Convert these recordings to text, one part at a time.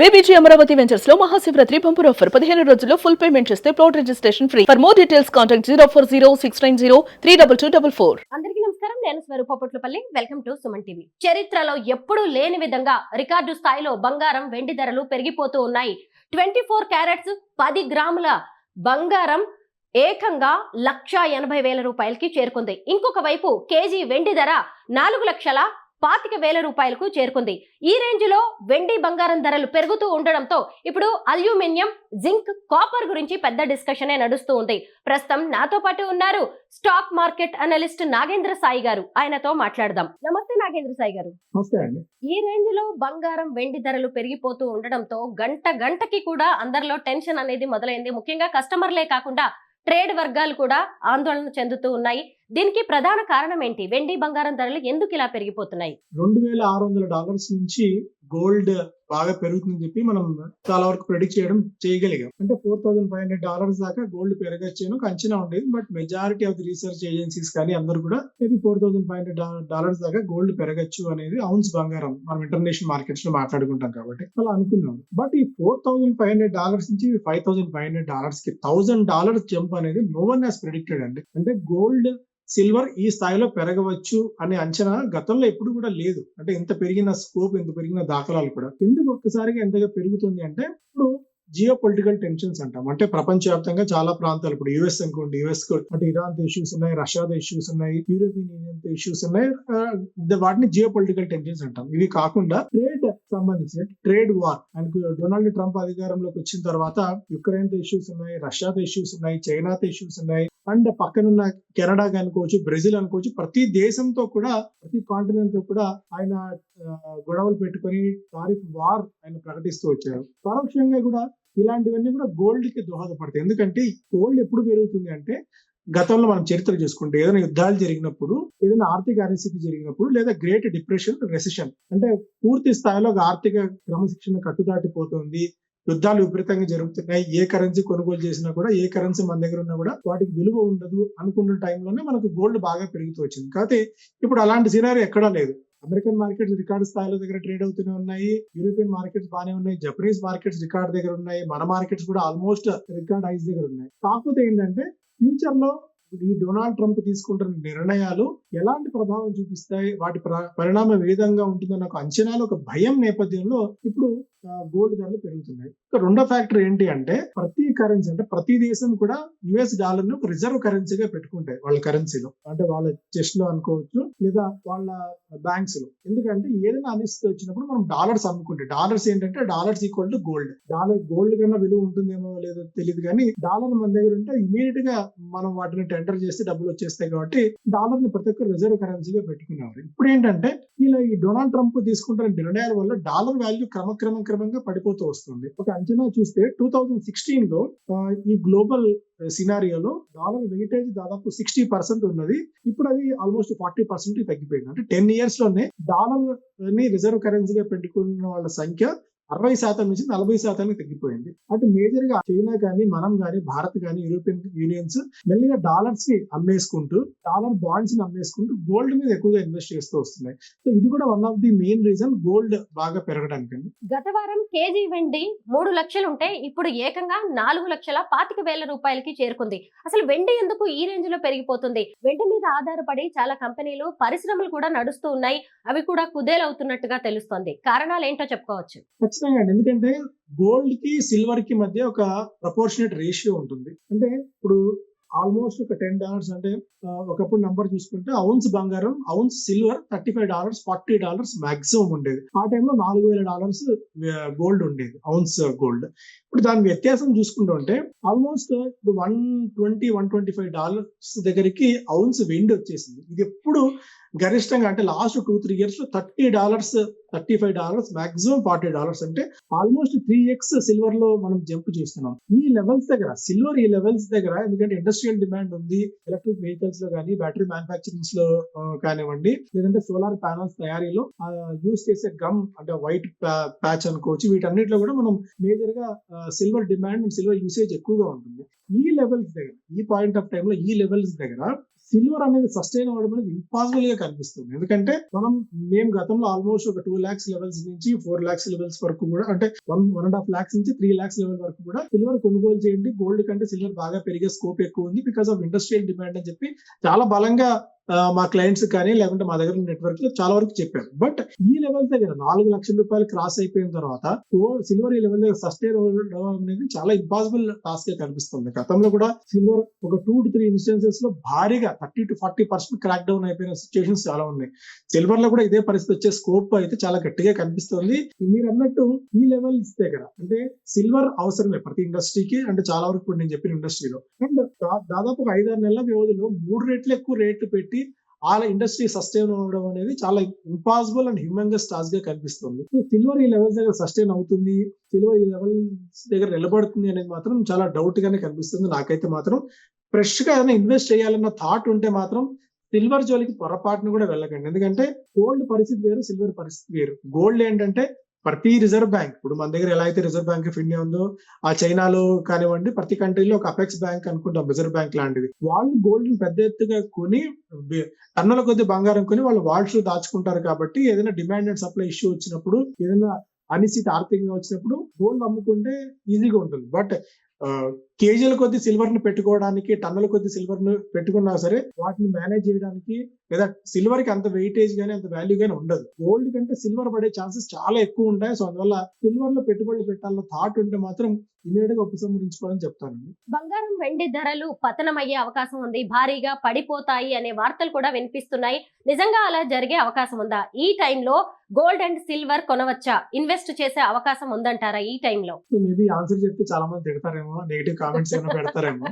BBG Amaravati వెంచర్స్లో Mahashivratri bumper offer పదిహేను రోజుల్లో ఫుల్ పేమెంట్ చేస్తే plot registration free for more details contact zero four zero six nine zero three double two double four అందరికీ నమస్కారం. నేను స్వరూపపట్లపల్లి వెల్కమ్ టు సుమన్ టీవీ. చరిత్రలో ఎప్పుడూ లేని విధంగా రికార్డు స్థాయిలో బంగారం వెండి ధరలు పెరిగిపోతూ ఉన్నాయి. ట్వంటీ ఫోర్ క్యారెట్స్ పది గ్రాముల బంగారం ఏకంగా లక్ష ఎనభై వేల రూపాయలకి చేరుకుంది. ఇంకొక వైపు కేజీ వెండి ధర నాలుగు లక్షల పాతిక వేల రూపాయలకు చేరుకుంది. ఈ రేంజ్లో వెండి బంగారం ధరలు పెరుగుతూ ఉండడంతో ఇప్పుడు అల్యూమినియం జింక్ కాపర్ గురించి పెద్ద డిస్కషనే నడుస్తూ ఉంది. ప్రస్తుతం నాతో పాటు ఉన్నారు stock market analyst Nagendra Sai garu. ఆయనతో మాట్లాడదాం. నమస్తే నాగేంద్ర సాయి గారు. ఈ రేంజ్లో బంగారం వెండి ధరలు పెరిగిపోతూ ఉండడంతో గంట గంటకి కూడా అందరిలో టెన్షన్ అనేది మొదలైంది. ముఖ్యంగా కస్టమర్లే కాకుండా ట్రేడ్ వర్గాలు కూడా ఆందోళన చెందుతూ ఉన్నాయి. దీనికి ప్రధాన కారణం ఏంటి? వెండి బంగారం ధరలు ఎందుకు ఇలా పెరిగిపోతున్నాయి? రెండు వేల ఆరు వందల డాలర్స్ నుంచి గోల్డ్ బాగా పెరుగుతుందని చెప్పి మనం చాలా వరకు ప్రెడిక్ట్ చేయడం చేయగలిగాం. అంటే four thousand five hundred dollars దాకా గోల్డ్ పెరగచ్చు అంచనా ఉండేది. But majority of the research agencies కానీ అందరూ కూడా maybe four thousand five hundred dollars దాకా గోల్డ్ పెరగచ్చు అనేది అవున్స్ బంగారం మనం ఇంటర్నేషనల్ మార్కెట్స్లో మాట్లాడుకుంటాం కాబట్టి అలా అనుకున్నాం. బట్ ఈ four thousand five hundred dollars నుంచి ఫైవ్ థౌసండ్ ఫైవ్ హండ్రెడ్ డాలర్స్కి థౌసండ్ డాలర్స్ జంప్ అనేది నో వన్ హాస్ ప్రెడిక్టెడ్ అండి. అంటే గోల్డ్ సిల్వర్ ఈ స్థాయిలో పెరగవచ్చు అనే అంచనా గతంలో ఎప్పుడు కూడా లేదు. అంటే ఇంత పెరిగిన స్కోప్ ఎంత పెరిగిన దాఖలాలు కూడా. ఎందుకు ఒక్కసారిగా ఎంతగా పెరుగుతుంది అంటే ఇప్పుడు జియో పొలిటికల్ టెన్షన్స్ అంటాం. అంటే ప్రపంచవ్యాప్తంగా చాలా ప్రాంతాలు ఇప్పుడు యుఎస్ అనుకోండి యుఎస్ అంటే ఇరాన్తో ఇష్యూస్ ఉన్నాయి రష్యాతో ఇష్యూస్ ఉన్నాయి యూరోపియన్ యూనియన్తో ఇష్యూస్ ఉన్నాయి వాటిని జియో పొలిటికల్ టెన్షన్స్ అంటాం. ఇవి కాకుండా ట్రేడ్ సంబంధించిన trade war and Donald Trump అధికారంలోకి వచ్చిన తర్వాత యుక్రెయిన్తో ఇష్యూస్ ఉన్నాయి రష్యాతో ఇష్యూస్ ఉన్నాయి చైనాతో ఇష్యూస్ ఉన్నాయి. అండ్ పక్కనున్న కెనడా అనుకోవచ్చు బ్రెజిల్ అనుకోవచ్చు ప్రతి దేశంతో కూడా ప్రతి కాంటినెంట్తో కూడా ఆయన గొడవలు పెట్టుకొని టారిఫ్ వార్ ఆయన ప్రకటిస్తూ వచ్చారు. పరోక్షంగా కూడా ఇలాంటివన్నీ కూడా గోల్డ్కి దోహదపడతాయి. ఎందుకంటే గోల్డ్ ఎప్పుడు పెరుగుతుంది అంటే గతంలో మనం చరిత్ర చూసుకుంటే ఏదైనా యుద్ధాలు జరిగినప్పుడు ఏదైనా ఆర్థిక అనిస్థితి జరిగినప్పుడు లేదా గ్రేట్ డిప్రెషన్ రెసిషన్ అంటే పూర్తి స్థాయిలో ఆర్థిక క్రమశిక్షణ కట్టుదాటిపోతుంది యుద్ధాలు విపరీతంగా జరుగుతున్నాయి. ఏ కరెన్సీ కొనుగోలు చేసినా కూడా ఏ కరెన్సీ మన దగ్గర ఉన్నా కూడా వాటికి విలువ ఉండదు అనుకున్న టైంలోనే మనకు గోల్డ్ బాగా పెరుగుతూ వచ్చింది. కాకపోతే ఇప్పుడు అలాంటి సినారీ ఎక్కడా లేదు. అమెరికన్ మార్కెట్స్ రికార్డు స్థాయిలో దగ్గర ట్రేడ్ అవుతూనే ఉన్నాయి. యూరోపియన్ మార్కెట్స్ బాగానే ఉన్నాయి. జపనీస్ మార్కెట్స్ రికార్డ్ దగ్గర ఉన్నాయి. మన మార్కెట్స్ కూడా ఆల్మోస్ట్ రికార్డ్ హైస్ దగ్గర ఉన్నాయి. కాకపోతే ఏంటంటే ఫ్యూచర్లో ఈ డొనాల్డ్ ట్రంప్ తీసుకుంటున్న నిర్ణయాలు ఎలాంటి ప్రభావం చూపిస్తాయి? వాటి ప్ర- పరిణామం ఏ విధంగా ఉంటుందన్న ఒక అంచనాలు ఒక భయం నేపథ్యంలో ఇప్పుడు గోల్డ్ ధరలు పెరుగుతున్నాయి. ఇక రెండో ఫ్యాక్టర్ ఏంటి అంటే ప్రతి కరెన్సీ అంటే ప్రతి దేశం కూడా యుఎస్ డాలర్ను రిజర్వ్ కరెన్సీగా పెట్టుకుంటాయి వాళ్ళ కరెన్సీలో. అంటే వాళ్ళ చెస్ట్లో అనుకోవచ్చు లేదా వాళ్ళ బ్యాంక్స్లో ఎందుకంటే ఏదైనా అనిశ్చితి వచ్చినప్పుడు మనం డాలర్స్ అమ్ముకుంటే డాలర్స్ ఏంటంటే dollars equal to gold. Dollar gold కన్నా విలువ ఉంటుందేమో లేదో తెలియదు కానీ డాలర్ మన దగ్గర ఉంటే ఇమీడియట్గా మనం వాటిని ఎంటర్ చేస్తే డబ్బులు వచ్చేస్తాయి కాబట్టి డాలర్ని ప్రతి ఒక్కరు రిజర్వ్ కరెన్సీగా పెట్టుకున్నారు ఇప్పుడు ఏంటంటే ఇలా ఈ డొనాల్డ్ ట్రంప్ తీసుకుంటున్న నిర్ణయాల వల్ల డాలర్ వాల్యూ క్రమక్రమం క్రమంగా పడిపోతూ వస్తుంది. ఒక అంచనా చూస్తే టూ థౌజండ్ సిక్స్టీన్లో ఈ గ్లోబల్ సినారియోలో డాలర్ వెయిటేజ్ దాదాపు సిక్స్టీ పర్సెంట్ ఉన్నది. ఇప్పుడు అది ఆల్మోస్ట్ ఫార్టీ పర్సెంట్ తగ్గిపోయింది. అంటే టెన్ ఇయర్స్లోనే డాలర్ని రిజర్వ్ కరెన్సీగా పెట్టుకున్న వాళ్ళ సంఖ్య అరవై శాతం నుంచి నలభై శాతానికి తగ్గిపోయింది. అంటే మేజర్గా చైనా కానీ మనం కానీ భారత్ కానీ యూరోపియన్ యూనియన్స్ మెల్లిగా డాలర్స్ని అమ్మేసుకుంటూ డాలర్ బాండ్స్ని అమ్మేసుకుంటూ గోల్డ్ మీద ఎక్కువగా ఇన్వెస్ట్ చేస్తూ వస్తున్నాయి. సో ఇది కూడా one of the main reason gold బాగా పెరగడానికి అండి గత వారం కేజీ వెండి మూడు లక్షలు ఉంటే ఇప్పుడు ఏకంగా నాలుగు లక్షల పాతిక వేల రూపాయలకి చేరుకుంది. అసలు వెండి ఎందుకు ఈ రేంజ్లో పెరిగిపోతుంది? వెండి మీద ఆధారపడి చాలా కంపెనీలు పరిశ్రమలు కూడా నడుస్తూ ఉన్నాయి. అవి కూడా కుదేలవుతున్నట్టుగా తెలుస్తోంది. కారణాలు ఏంటో చెప్పుకోవచ్చు. ఖచ్చితంగా అండి ఎందుకంటే గోల్డ్కి సిల్వర్కి మధ్య ఒక ప్రపోర్షనేట్ రేషియో ఉంటుంది. అంటే ఇప్పుడు ఆల్మోస్ట్ ఒక టెన్ డాలర్స్ అంటే ఒకప్పుడు నంబర్ చూసుకుంటే అవున్స్ బంగారం ounce silver thirty five dollars forty dollars maximum ఉండేది. ఆ టైంలో నాలుగు వేల డాలర్స్ గోల్డ్ ఉండేది అవున్స్ గోల్డ్ ఇప్పుడు దాని వ్యత్యాసం చూసుకుంటుంటే ఆల్మోస్ట్ ఇప్పుడు one twenty one twenty five dollars దగ్గరికి అవున్స్ వెండి వచ్చేసింది. ఇది ఎప్పుడు గరిష్టంగా అంటే లాస్ట్ టూ త్రీ ఇయర్స్లో thirty dollars thirty five dollars maximum forty dollars అంటే ఆల్మోస్ట్ త్రీ ఎక్స్ సిల్వర్లో మనం జంప్ చూస్తున్నాం. ఈ లెవెల్స్ దగ్గర సిల్వర్ ఈ లెవెల్స్ దగ్గర ఎందుకంటే ఇండస్ట్రియల్ డిమాండ్ ఉంది ఎలక్ట్రిక్ వెహికల్స్లో కానీ బ్యాటరీ మ్యానుఫాక్చరింగ్స్లో కానివ్వండి లేదంటే సోలార్ ప్యానల్స్ తయారీలో యూస్ చేసే గమ్ అంటే వైట్ ప్యాచ్ అనుకోవచ్చు వీటన్నిటిలో కూడా మనం మేజర్గా సిల్వర్ డిమాండ్ సిల్వర్ యూసేజ్ ఎక్కువగా ఉంటుంది. ఈ లెవెల్స్ దగ్గర ఈ పాయింట్ ఆఫ్ టైమ్లో ఈ లెవెల్స్ దగ్గర సిల్వర్ అనేది సస్టైన్ అవ్వడం అనేది ఇంపాసిబుల్గా కనిపిస్తుంది. ఎందుకంటే మనం మేము గతంలో ఆల్మోస్ట్ ఒక టూ లాక్స్ లెవెల్స్ నుంచి ఫోర్ లాక్స్ లెవెల్స్ వరకు కూడా అంటే one one and half lakhs నుంచి త్రీ లాక్స్ లెవెల్ వరకు కూడా సిల్వర్ కొనుగోలు చేయండి. గోల్డ్ కంటే సిల్వర్ బాగా పెరిగే స్కోప్ ఎక్కువ ఉంది బికాస్ ఆఫ్ ఇండస్ట్రియల్ డిమాండ్ అని చెప్పి చాలా బలంగా మా క్లయింట్స్ కానీ లేకుంటే మా దగ్గర నెట్వర్క్లో చాలా వరకు చెప్పారు. బట్ ఈ లెవెల్ దగ్గర నాలుగు లక్షల రూపాయలు క్రాస్ అయిపోయిన తర్వాత సిల్వర్ ఈ లెవెల్ దగ్గర సస్టైన్ అవ్వడం అనేది చాలా ఇంపాసిబుల్ టాస్క్గా కనిపిస్తుంది. గతంలో కూడా సిల్వర్ ఒక టూ టు త్రీ ఇన్స్టెన్సెస్లో భారీగా thirty to forty percent crack down అయిపోయిన సిచ్యువేషన్స్ చాలా ఉన్నాయి. సిల్వర్లో కూడా ఇదే పరిస్థితి వచ్చే స్కోప్ అయితే చాలా గట్టిగా కనిపిస్తుంది. మీరు అన్నట్టు ఈ లెవెల్స్ దగ్గర అంటే సిల్వర్ అవసరమే ప్రతి ఇండస్ట్రీకి అంటే చాలా వరకు నేను చెప్పిన ఇండస్ట్రీలో అండ్ దాదాపు ఒక ఐదారు నెలల వ్యవధిలో మూడు రెట్లు ఎక్కువ రేట్లు పెట్టి ఆ ఇండస్ట్రీ సస్టైన్ అవ్వడం అనేది చాలా ఇంపాసిబుల్ అండ్ హ్యూమంగస్ టాస్క్గా కనిపిస్తుంది. సిల్వర్ ఈ లెవెల్స్ దగ్గర సస్టైన్ అవుతుంది. సిల్వర్ ఈ లెవెల్స్ దగ్గర నిలబడుతుంది అనేది మాత్రం చాలా డౌట్ గానే కనిపిస్తుంది. నాకైతే మాత్రం ఫ్రెష్గా ఏదైనా ఇన్వెస్ట్ చేయాలన్న థాట్ ఉంటే మాత్రం సిల్వర్ జోలికి పొరపాటును కూడా వెళ్ళకండి. ఎందుకంటే గోల్డ్ పరిస్థితి వేరు సిల్వర్ పరిస్థితి వేరు. గోల్డ్ ఏంటంటే ప్రతి రిజర్వ్ బ్యాంక్ ఇప్పుడు మన దగ్గర ఎలా అయితే రిజర్వ్ బ్యాంక్ ఆఫ్ ఇండియా ఉందో ఆ చైనాలో కానివ్వండి ప్రతి కంట్రీలో ఒక అపెక్స్ బ్యాంక్ అనుకుంటాం రిజర్వ్ బ్యాంక్ లాంటిది. వాళ్ళు గోల్డ్ని పెద్ద ఎత్తుగా కొని టన్నుల కొద్ది బంగారం కొని వాళ్ళు వాల్స్ దాచుకుంటారు కాబట్టి ఏదైనా డిమాండ్ అండ్ సప్లై ఇష్యూ వచ్చినప్పుడు ఏదైనా అనిశ్చిత ఆర్థికంగా వచ్చినప్పుడు గోల్డ్ అమ్ముకుంటే ఈజీగా ఉంటుంది. బట్ కేజీల కొద్ది సిల్వర్ని పెట్టుకోవడానికి టన్నుల కొద్ది సిల్వర్ను పెట్టుకున్నా సరే వాటిని మేనేజ్ చేయడానికి లేదా సిల్వర్కి అంత వెయిటేజ్ గానీ అంత వాల్యూ గానీ ఉండదు. గోల్డ్ కంటే సిల్వర్ పడే ఛాన్సెస్ చాలా ఎక్కువ ఉంటాయి. సో అందువల్ల సిల్వర్లో పెట్టుబడులు పెట్టాలన్న థాట్ ఉంటే మాత్రం ఇమీడియట్గా ఉపసంహరించుకోవాలని చెప్తానండి. బంగారం వెండి ధరలు పతనమయ్యే అవకాశం ఉంది. భారీగా పడిపోతాయి అనే వార్తలు కూడా వినిపిస్తున్నాయి. నిజంగా అలా జరిగే అవకాశం ఉందా? ఈ టైంలో గోల్డ్ అండ్ సిల్వర్ కొనవచ్చా? ఇన్వెస్ట్ చేసే అవకాశం ఉందంటారా ఈ టైంలో? మేబీ ఆన్సర్ చెప్తే చాలా మంది తిడతారేమో నెగిటివ్ కామెంట్స్ ఏమైనా పెడతారేమో.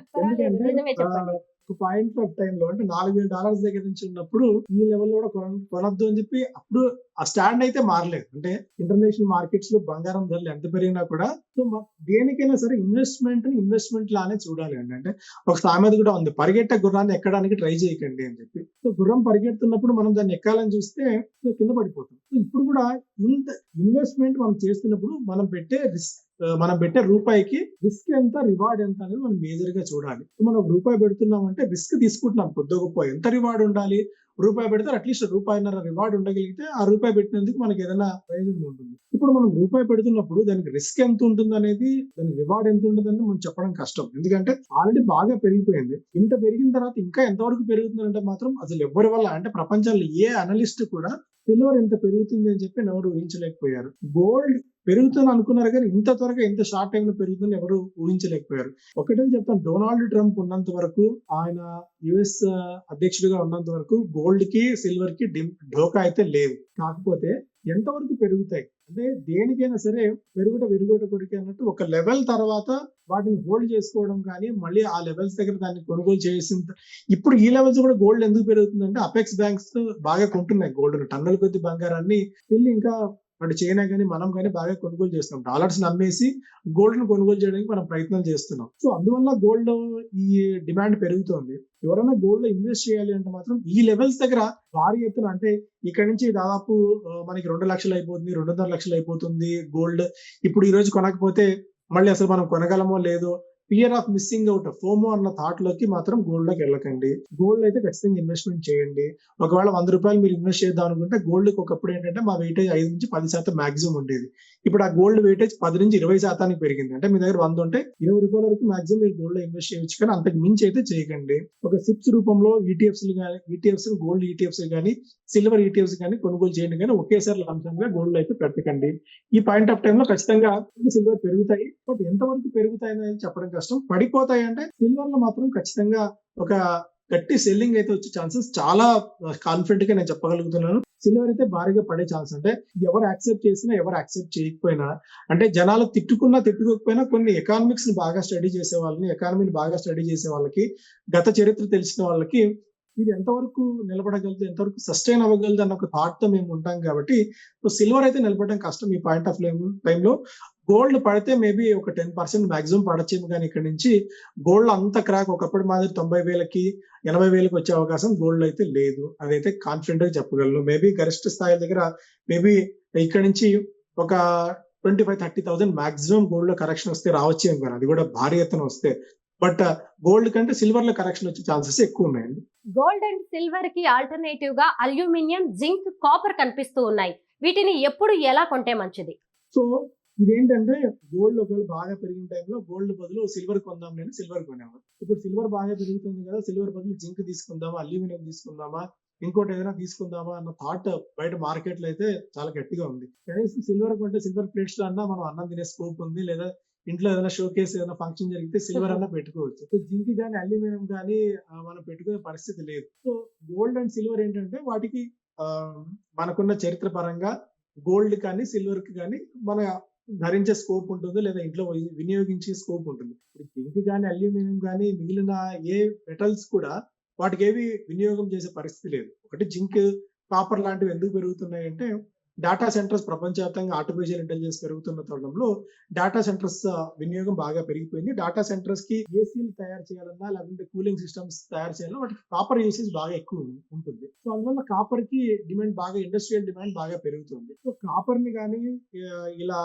నిజమే చెప్పండి. పాయింట్ ఆఫ్ టైం లో అంటే నాలుగు వేల డాలర్స్ దగ్గర నుంచి ఉన్నప్పుడు ఈ లెవెల్లో కూడా కొన- కొనొద్దు అని చెప్పి అప్పుడు ఆ స్టాండ్ అయితే మారలేదు. అంటే ఇంటర్నేషనల్ మార్కెట్స్లో బంగారం ధరలు ఎంత పెరిగినా కూడా సో దేనికైనా సరే ఇన్వెస్ట్మెంట్ని ఇన్వెస్ట్మెంట్ లానే చూడాలి అండి. అంటే ఒక సామెత కూడా ఉంది పరిగెట్టే గుర్రాన్ని ఎక్కడానికి ట్రై చేయకండి అని చెప్పి. సో గుర్రం పరిగెడుతున్నప్పుడు మనం దాన్ని ఎక్కాలని చూస్తే కింద పడిపోతుంది సో ఇప్పుడు కూడా ఇంత ఇన్వెస్ట్మెంట్ మనం చేస్తున్నప్పుడు మనం పెట్టే రిస్క్ మనం పెట్టే రూపాయికి రిస్క్ ఎంత రివార్డ్ ఎంత అనేది మనం మేజర్గా చూడాలి. మనం ఒక రూపాయి పెడుతున్నామంటే రిస్క్ తీసుకుంటున్నాం కొద్ది గొప్ప. ఎంత రివార్డ్ ఉండాలి? రూపాయి పెడితే అట్లీస్ట్ రూపాయిన్నర రివార్డ్ ఉండగలిగితే ఆ రూపాయి పెట్టినందుకు మనకి ఏదైనా ప్రయోజనం ఉంటుంది. ఇప్పుడు మనం రూపాయి పెడుతున్నప్పుడు దానికి రిస్క్ ఎంత ఉంటుంది అనేది దానికి రివార్డ్ ఎంత ఉంటుంది అనేది మనం చెప్పడం కష్టం. ఎందుకంటే ఆల్రెడీ బాగా పెరిగిపోయింది. ఇంత పెరిగిన తర్వాత ఇంకా ఎంతవరకు పెరుగుతుందంటే మాత్రం అసలు ఎవరి వల్ల? అంటే ప్రపంచంలో ఏ అనలిస్ట్ కూడా సిల్వర్ ఎంత పెరుగుతుంది అని చెప్పి ఎవరు ఊహించలేకపోయారు. గోల్డ్ పెరుగుతుంది అనుకున్నారు కానీ ఇంత త్వరగా ఇంత షార్ట్ టైంలో లో పెరుగుతుంది ఎవరు ఊహించలేకపోయారు. ఒకటే చెప్తాను డొనాల్డ్ ట్రంప్ ఉన్నంత వరకు ఆయన యుఎస్ అధ్యక్షుడిగా ఉన్నంత వరకు గోల్డ్కి సిల్వర్కి ఢోకా అయితే లేదు. కాకపోతే ఎంతవరకు పెరుగుతాయి? అంటే దేనికైనా సరే పెరుగుట పెరుగుట కొడుకు అన్నట్టు ఒక లెవెల్ తర్వాత వాటిని హోల్డ్ చేసుకోవడం కానీ మళ్ళీ ఆ లెవెల్స్ దగ్గర దాన్ని కొనుగోలు చేసిన ఇప్పుడు ఈ లెవెల్స్ కూడా గోల్డ్ ఎందుకు పెరుగుతుందంటే అపెక్స్ బ్యాంక్స్ బాగా కొంటున్నాయి గోల్డ్ టన్నుల కొద్ది బంగారాన్ని. వెళ్ళి ఇంకా అటు చైనా కానీ మనం కానీ బాగా కొనుగోలు చేస్తున్నాం. డాలర్స్ నమ్మేసి గోల్డ్ను కొనుగోలు చేయడానికి మనం ప్రయత్నం చేస్తున్నాం. సో అందువల్ల గోల్డ్ ఈ డిమాండ్ పెరుగుతోంది. ఎవరైనా గోల్డ్లో ఇన్వెస్ట్ చేయాలి అంటే మాత్రం ఈ లెవెల్స్ దగ్గర భారీ ఎత్తున అంటే ఇక్కడ నుంచి దాదాపు మనకి రెండు లక్షలు అయిపోతుంది రెండున్నర లక్షలు అయిపోతుంది గోల్డ్. ఇప్పుడు ఈ రోజు కొనకపోతే మళ్ళీ అసలు మనం కొనగలమో లేదో fear of missing out FOMO అన్న థాట్లోకి మాత్రం గోల్డ్లోకి వెళ్ళకండి. గోల్డ్ అయితే ఖచ్చితంగా ఇన్వెస్ట్మెంట్ చేయండి. ఒకవేళ వంద రూపాయలు మీరు ఇన్వెస్ట్ చేద్దాం అనుకుంటే గోల్డ్కి ఒకప్పుడు ఏంటంటే మా వెయిటేజ్ ఐదు నుంచి పది శాతం మాక్సిమం ఉండేది. ఇప్పుడు ఆ గోల్డ్ వెయిటేజ్ పది నుంచి ఇరవై శాతానికి పెరిగింది. అంటే మీ దగ్గర వంద ఉంటే ఇరవై రూపాయల వరకు మాక్సిమం మీరు గోల్డ్లో ఇన్వెస్ట్ చేయొచ్చు కానీ అంతకు మించి అయితే చేయకండి. ఒక సిప్స్ రూపంలో ఈటీఎఫ్స్ కానీ ఈటీఎఫ్స్ గోల్డ్ ఈటీఎఫ్స్ కానీ సిల్వర్ ఈటీఎఫ్స్ కానీ కొనుగోలు చేయండి కానీ ఒకేసారి లంసంగా గోల్డ్ అయితే పెట్టకండి. ఈ పాయింట్ ఆఫ్ టైం లో ఖచ్చితంగా సిల్వర్ పెరుగుతాయి. బట్ ఎంతవరకు పెరుగుతాయి అనేది చెప్పడం కష్టం. పడిపోతాయి అంటే సిల్వర్లో మాత్రం ఖచ్చితంగా ఒక గట్టి సెల్లింగ్ అయితే వచ్చే ఛాన్సెస్ చాలా కాన్ఫిడెంట్గా నేను చెప్పగలుగుతున్నాను. సిల్వర్ అయితే భారీగా పడే ఛాన్స్ అంటే ఎవరు యాక్సెప్ట్ చేసినా ఎవరు యాక్సెప్ట్ చేయకపోయినా అంటే జనాలు తిట్టుకున్నా తిట్టుకోకపోయినా కొన్ని ఎకానమిక్స్ని బాగా స్టడీ చేసే వాళ్ళని ఎకానమీని బాగా స్టడీ చేసే వాళ్ళకి గత చరిత్ర తెలిసిన వాళ్ళకి ఇది ఎంతవరకు నిలబడగలదు ఎంతవరకు సస్టైన్ అవ్వగలదు అన్న ఒక థాట్తో మేము ఉంటాం కాబట్టి సిల్వర్ అయితే నిలబడడం కష్టం ఈ పాయింట్ ఆఫ్ టైంలో గోల్డ్ పడితే మేబీ ఒక టెన్ పర్సెంట్ మాక్సిమం పడచ్చేమో కానీ ఇక్కడ నుంచి గోల్డ్ అంత క్రాక్ ఒకప్పటి మాదిరి తొంభై వేలకి ఎనభై వేలకు వచ్చే అవకాశం గోల్డ్ అయితే లేదు. అదైతే కాన్ఫిడెంట్గా చెప్పగలను. మేబీ గరిష్ట స్థాయి దగ్గర మేబీ ఇక్కడ నుంచి ఒక twenty five thirty thousand maximum గోల్డ్లో కరెక్షన్ వస్తే రావచ్చు కానీ అది కూడా భారీ ఎత్తున వస్తే బట్ గోల్డ్ కంటే సిల్వర్లో కరెక్షన్ వచ్చే ఛాన్సెస్ ఎక్కువ ఉన్నాయండి. గోల్డ్ అండ్ సిల్వర్కి ఆల్టర్నేటివ్గా అల్యూమినియం జింక్ కాపర్ కనిపిస్తూ ఉన్నాయి. వీటిని ఎప్పుడు ఎలా కొంటే మంచిది? సో ఇదేంటంటే గోల్డ్ ఒకవేళ బాగా పెరిగిన టైంలో గోల్డ్ బదులు సిల్వర్ కొందాం నేను సిల్వర్ కొనేవాడు ఇప్పుడు సిల్వర్ బాగా పెరుగుతుంది కదా సిల్వర్ బదులు జింక్ తీసుకుందామా అల్యూమినియం తీసుకుందామా ఇంకోటి ఏదైనా తీసుకుందామా అన్న థాట్ బయట మార్కెట్లో అయితే చాలా గట్టిగా ఉంది. కనీసం సిల్వర్ కొంటే సిల్వర్ ప్లేట్స్లో అన్నా మనం అన్నం తినే స్కోప్ ఉంది లేదా ఇంట్లో ఏదైనా షో కేసు ఏదైనా ఫంక్షన్ జరిగితే సిల్వర్ అన్నా పెట్టుకోవచ్చు. సో జింక్ కానీ అల్యూమినియం కానీ మనం పెట్టుకునే పరిస్థితి లేదు. సో గోల్డ్ అండ్ సిల్వర్ ఏంటంటే వాటికి మనకున్న చరిత్ర పరంగా గోల్డ్ కానీ సిల్వర్కి కానీ మన ధరించే స్కోప్ ఉంటుంది లేదా ఇంట్లో వినియోగించే స్కోప్ ఉంటుంది. ఇప్పుడు జింక్ కానీ అల్యూమినియం కానీ మిగిలిన ఏ మెటల్స్ కూడా వాటికి ఏవి వినియోగం చేసే పరిస్థితి లేదు. ఒకటి జింక్ కాపర్ లాంటివి ఎందుకు పెరుగుతున్నాయి అంటే డేటా సెంటర్స్ ప్రపంచవ్యాప్తంగా ఆర్టిఫిషియల్ ఇంటెలిజెన్స్ పెరుగుతున్న తరుణంలో డేటా సెంటర్స్ వినియోగం బాగా పెరిగిపోయింది. డేటా సెంటర్స్కి ఏసీలు తయారు చేయాలన్నా లేకుంటే కూలింగ్ సిస్టమ్స్ తయారు చేయాలన్నా వాటికి కాపర్ యూసేజ్ బాగా ఎక్కువ ఉంటుంది. సో అందువల్ల కాపర్కి డిమాండ్ బాగా ఇండస్ట్రియల్ డిమాండ్ బాగా పెరుగుతుంది. సో కాపర్ని కానీ ఇలా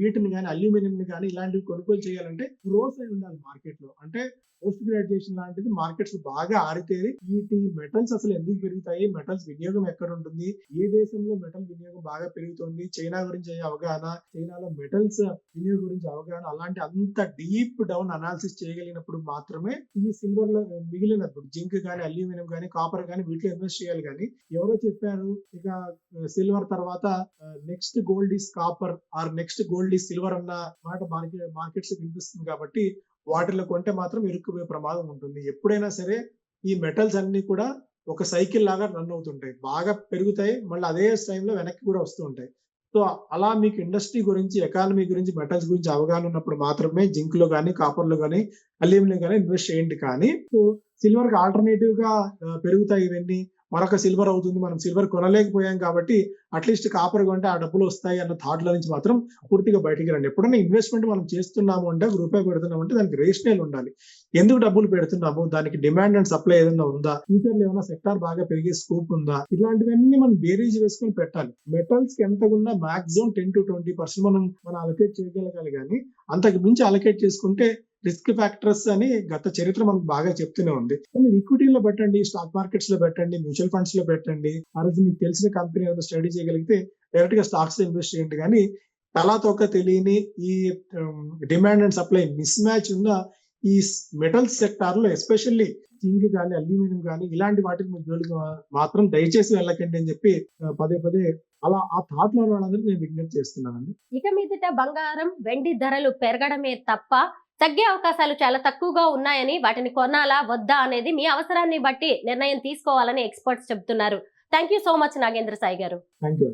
వీటిని కానీ అల్యూమినియం ని కానీ ఇలాంటివి కొనుగోలు చేయాలంటే గ్రోత్ అయి ఉండాలి మార్కెట్లో. అంటే పోస్ట్ గ్రాడ్యుయేషన్ లాంటిది మార్కెట్స్ బాగా ఆరితేరి వీటి మెటల్స్ అసలు ఎందుకు పెరుగుతాయి? మెటల్స్ వినియోగం ఎక్కడ ఉంటుంది? ఏ దేశంలో మెటల్ వినియోగం బాగా పెరుగుతుంది? చైనా గురించి అవగాహన చైనాలో మెటల్స్ వినియోగం గురించి అవగాహన అలాంటి అంత డీప్ డౌన్ అనాలిసిస్ చేయగలిగినప్పుడు మాత్రమే ఈ సిల్వర్లో మిగిలినప్పుడు జింక్ కానీ అల్యూమినియం కానీ కాపర్ కానీ వీటిలో ఇన్వెస్ట్ చేయాలి కానీ ఎవరో చెప్పారు ఇక సిల్వర్ తర్వాత next gold is copper or next gold is silver అన్న మాట మార్కెట్ మార్కెట్స్ వినిపిస్తుంది కాబట్టి వాటిలో కొంటే మాత్రం ఇరుక్కుపోయే ప్రమాదం ఉంటుంది. ఎప్పుడైనా సరే ఈ మెటల్స్ అన్ని కూడా ఒక సైకిల్ లాగా రన్ అవుతుంటాయి. బాగా పెరుగుతాయి మళ్ళీ అదే టైంలో వెనక్కి కూడా వస్తూ ఉంటాయి. సో అలా మీకు ఇండస్ట్రీ గురించి ఎకానమీ గురించి మెటల్స్ గురించి అవగాహన ఉన్నప్పుడు మాత్రమే జింక్లో కానీ కాపర్లో కానీ అల్యూమినియం కానీ ఇన్వెస్ట్ చేయండి. కానీ సో సిల్వర్కి ఆల్టర్నేటివ్గా పెరుగుతాయి ఇవన్నీ. మరొక సిల్వర్ అవుతుంది. మనం సిల్వర్ కొనలేకపోయాం కాబట్టి అట్లీస్ట్ కాపర్ కొంటే ఆ డబ్బులు వస్తాయి అన్న థాట్లో నుంచి మాత్రం పూర్తిగా బయటికి రండి. ఎప్పుడైనా ఇన్వెస్ట్మెంట్ మనం చేస్తున్నాము అంటే ఒక రూపాయి పెడుతున్నాము అంటే దానికి రేషనల్ ఉండాలి. ఎందుకు డబ్బులు పెడుతున్నాము? దానికి డిమాండ్ అండ్ సప్లై ఏదైనా ఉందా? ఫ్యూచర్లో ఏమైనా సెక్టార్ బాగా పెరిగే స్కోప్ ఉందా? ఇలాంటివన్నీ మనం బేరీజ్ వేసుకొని పెట్టాలి. మెటల్స్కి ఎంత ఉన్నా maximum ten to twenty percent మనం మనం అలొకేట్ చేయగలగాలి కానీ అంతకు మించి అలొకేట్ చేసుకుంటే రిస్క్ ఫ్యాక్టర్స్ అని గత చరిత్ర మనకు బాగా చెప్తూనే ఉంది. మీరు ఈక్విటీలో పెట్టండి స్టాక్ మార్కెట్స్లో పెట్టండి మ్యూచువల్ ఫండ్స్లో పెట్టండి. ఆ రోజు మీకు తెలిసిన కంపెనీ ఏదైనా స్టడీ చేయగలిగితే డైరెక్ట్గా స్టాక్స్ ఇన్వెస్ట్ చేయండి. కానీ తలా తొక్క తెలియని ఈ demand and supply mismatch ఉన్న ఈ మెటల్స్ సెక్టార్లో ఎస్పెషల్లీ జింక్ కానీ అల్యూమినియం కానీ ఇలాంటి వాటికి మీరు జోలికి మాత్రం దయచేసి వెళ్ళకండి అని చెప్పి పదే పదే అలా ఆ థాట్లో వాళ్ళందరూ నేను విజ్ఞప్తి చేస్తున్నానండి. ఇక మీదట బంగారం వెండి ధరలు పెరగడమే తప్ప తగ్గే అవకాశాలు చాలా తక్కువగా ఉన్నాయని వాటిని కొనాలా వద్దా అనేది మీ అవసరాన్ని బట్టి నిర్ణయం తీసుకోవాలని ఎక్స్పర్ట్స్ చెబుతున్నారు. Thank you so much Nagendra Sai గారు. Thank you